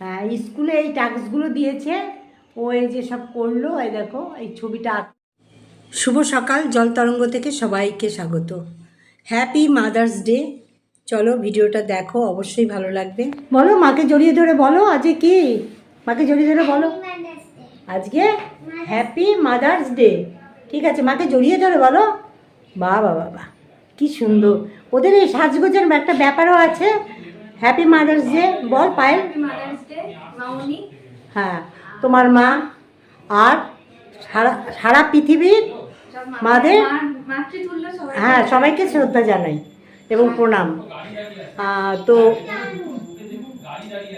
হ্যাঁ স্কুলে এই টাস্কগুলো দিয়েছে। ও এই যে সব করল এই দেখো এই ছবিটা আঁক- শুভ সকাল জল তরঙ্গ থেকে সবাইকে স্বাগত। হ্যাপি মাদার্স ডে চলো ভিডিওটা দেখো অবশ্যই ভালো লাগবে। বলো মাকে জড়িয়ে ধরে বলো আজকে কি? মাকে জড়িয়ে ধরে বলো। আজকে হ্যাপি মাদার্স ডে ঠিক আছে মাকে জড়িয়ে ধরে বলো। বাবা বাবা কি সুন্দর। ওদের এই সাজগোজের একটা ব্যাপারও আছে। হ্যাপি মাদার্স ডে বল পায়েল। হ্যাঁ তোমার মা আর সারা সারা পৃথিবীর মাদের হ্যাঁ সবাইকে শ্রদ্ধা জানাই এবং প্রণাম। তো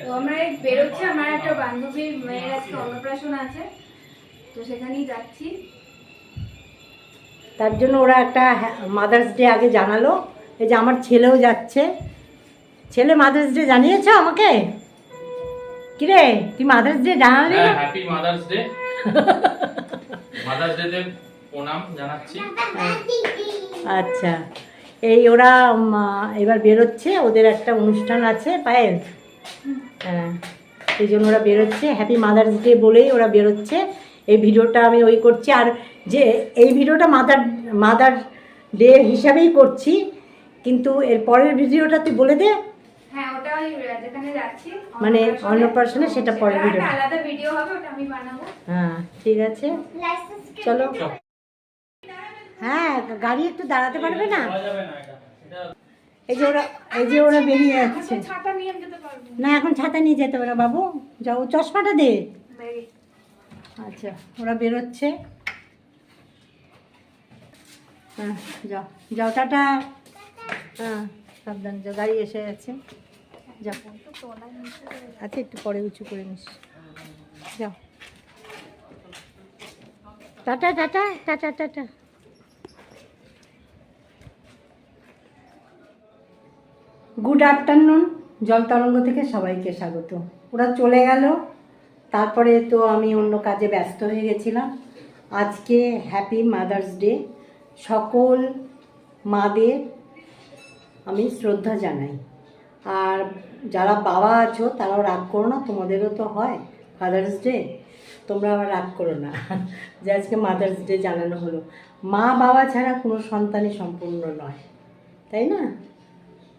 তো আমরা বেরোচ্ছি আমার একটা বান্ধবীর মেয়ের আজকে অন্নপ্রাশন আছে তো সেখানেই যাচ্ছি। তার জন্য ওরা একটা মাদার্স ডে আগে জানালো এই যে আমার ছেলেও যাচ্ছে ছেলে মাদার্স ডে জানিয়েছো আমাকে? কিরে তুই মাদার্স ডে জানালি? না happy mother's day mother's day তে প্রণাম জানাচ্ছি। আচ্ছা এই ওরা এবার বেরোচ্ছে ওদের একটা অনুষ্ঠান আছে পায়েল। হ্যাঁ সেই জন্য ওরা বেরোচ্ছে হ্যাপি মাদার্স ডে বলেই ওরা বেরোচ্ছে। এই ভিডিওটা আমি ওই করছি আর যে এই ভিডিওটা মাদার মাদার ডে হিসাবেই করছি কিন্তু এর পরের ভিডিওটা তুই বলে দে। ওটা ওই যেখানে যাচ্ছি মানে অন্নপ্রাশনে, সেটা একটা ভিডিও আলাদা ভিডিও হবে ওটা আমি বানাবো। হ্যাঁ ঠিক আছে। চলো। হ্যাঁ গাড়ি একটু দাঁড়াতে পারবে না? এই যে ওরা এই যে ওরা বেরিয়ে যাচ্ছে। ছাতা নিয়ে আমি যেতে পারব। না এখন ছাতা নিয়ে যেতে পারে বাবু। যাও চশমাটা দে। আচ্ছা ওরা বেরোচ্ছে। হ্যাঁ যাও। যাও টাটা। হ্যাঁ সাবধান যাও গাড়ি এসে গেছে। আচ্ছা একটু পরে উঁচু করে নিস। যাও। Tata tata tata tata. Good afternoon Jal Tarang থেকে সবাইকে স্বাগত। ওরা চলে গেল। তারপরে তো আমি অন্য কাজে ব্যস্ত হয়ে গেছিলাম। আজকে হ্যাপি মাদার্স ডে সকল মাদের আমি শ্রদ্ধা জানাই। আর যারা বাবা আছো, তারাও রাগ করো না, তোমাদেরও তো হয়। ফাদার্স ডে তোমরা আবার রাগ করো না। যে আজকে মাদার্স ডে জানানো হলো। মা বাবা ছাড়া কোনো সন্তানই সম্পূর্ণ নয়। তাই না?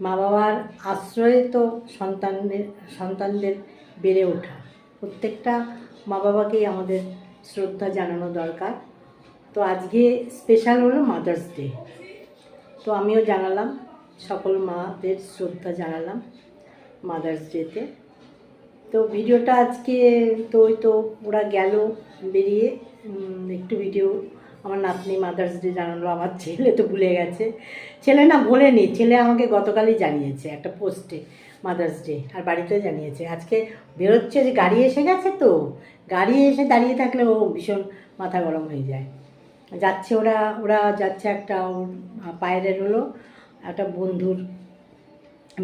মা বাবার আশ্রয়ে তো সন্তানের সন্তানদের বেড়ে ওঠা। প্রত্যেকটা মা বাবাকেই আমাদের শ্রদ্ধা জানানো দরকার। তো আজকে স্পেশাল হলো মাদার্স ডে তো আমিও জানালাম, সকল মাদের শ্রদ্ধা জানালাম। মাদার্স ডেতে তো। ভিডিওটা আজকে তো ওই তো ওরা গেল বেরিয়ে। একটু ভিডিও আমার নাতনি মাদার্স ডে জানালো, আমার ছেলে তো ভুলে গেছে। ছেলে না ভোলেনি ছেলে আমাকে গতকালই জানিয়েছে একটা পোস্টে মাদার্স ডে আর বাড়িতেও জানিয়েছে। আজকে বেরোচ্ছে যে গাড়ি এসে গেছে তো, গাড়ি এসে দাঁড়িয়ে থাকলে ও ভীষণ মাথা গরম হয়ে যায়। যাচ্ছে ওরা ওরা যাচ্ছে একটা পায়ের হলো একটা বন্ধুর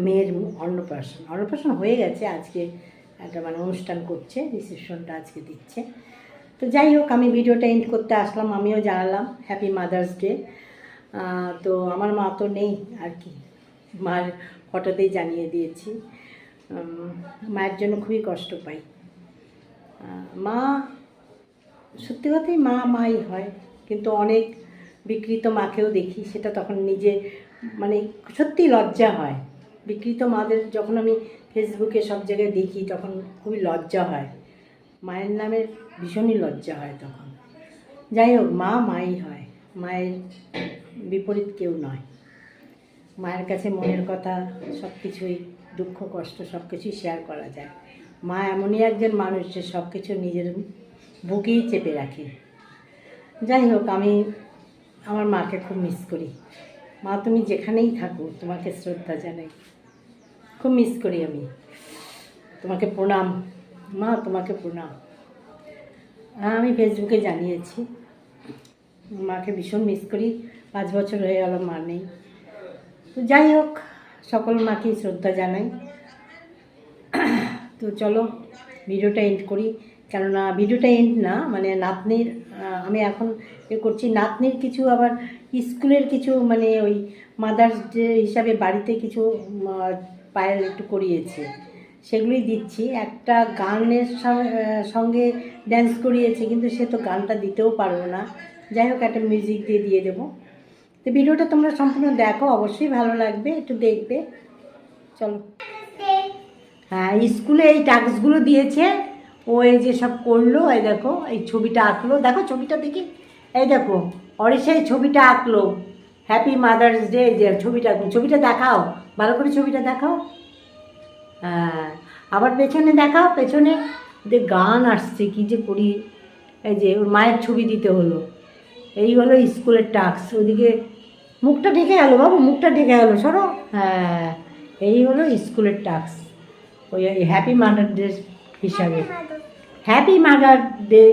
মেয়ের অন্নপ্রাশন। অন্নপ্রাশন হয়ে গেছে, আজকে একটা মানে অনুষ্ঠান করছে রিসেপশনটা আজকে দিচ্ছে। তো যাই হোক, আমি ভিডিওটা এন্ড করতে আসলাম, আমিও জানালাম হ্যাপি মাদার্স ডে তো আমার মা তো নেই আর কি, মার ফটোতেই জানিয়ে দিয়েছি। মায়ের জন্য খুবই কষ্ট পাই। মা, সত্যি কথাই মা মাই হয়, কিন্তু অনেক বিকৃত মাকেও দেখি, সেটা তখন নিজে মানে সত্যি লজ্জা হয়। বিকৃত মাদের, যখন আমি ফেসবুকে সব জায়গায় দেখি, তখন খুবই লজ্জা হয়। মায়ের নামের ভীষণই লজ্জা হয় তখন। যাই হোক, মা মাই হয়। মায়ের বিপরীত কেউ নয়। মায়ের কাছে মনের কথা, সব কিছুই, দুঃখ, কষ্ট, সব কিছুই শেয়ার করা যায়। মা এমনই একজন মানুষ যে সব কিছু নিজের বুকেই চেপে রাখে। যাই হোক, আমি আমার মাকে খুব মিস করি। মা, তুমি যেখানেই থাকো, তোমাকে শ্রদ্ধা জানাই। খুব মিস করি আমি। তোমাকে প্রণাম। মা, তোমাকে প্রণাম। আমি ফেসবুকে জানিয়েছি। মাকে ভীষণ মিস করি। পাঁচ বছর হয়ে গেল, মা নেই। তো যাই হোক, সকল মাকেই শ্রদ্ধা জানাই। তো চলো ভিডিওটা এন্ড করি। কেননা ভিডিওটা এন্ড না মানে নাতনির আমি এখন এ করছি। নাতনির কিছু আবার স্কুলের কিছু মানে ওই মাদার্স ডে হিসাবে বাড়িতে কিছু পায়েল একটু করিয়েছে। সেগুলোই দিচ্ছি। একটা গানের সঙ্গে ড্যান্স করিয়েছে, কিন্তু সে তো গানটা দিতেও পারব না। যাই হোক, একটা মিউজিক দিয়ে দিয়ে দেবো। তো ভিডিওটা তোমরা সম্পূর্ণ দেখো, অবশ্যই ভালো লাগবে, একটু দেখবে। চলো। হ্যাঁ স্কুলে এই টাস্কগুলো দিয়েছে। ও এই যে সব করল, এই দেখো, এই ছবিটা আঁকলো। দেখো ছবিটা দেখি। এই দেখো অরিষা এই ছবিটা আঁকলো। হ্যাপি মাদার্স ডে যে ছবিটা আঁকলো। ছবিটা দেখাও, ভালো করে ছবিটা দেখাও। হ্যাঁ আবার পেছনে দেখাও, পেছনে যে গান আসছে, কী যে করি। এই যে ওর মায়ের ছবি দিতে হলো। এই হলো স্কুলের টাস্ক, ওদিকে মুখটা ঢেকে গেলো বাবু, মুখটা ঢেকে গেলো, সরো। হ্যাঁ এই হলো স্কুলের টাস্ক। ওই হ্যাপি মাদার ডে হিসাবে হ্যাপি মাদার ডে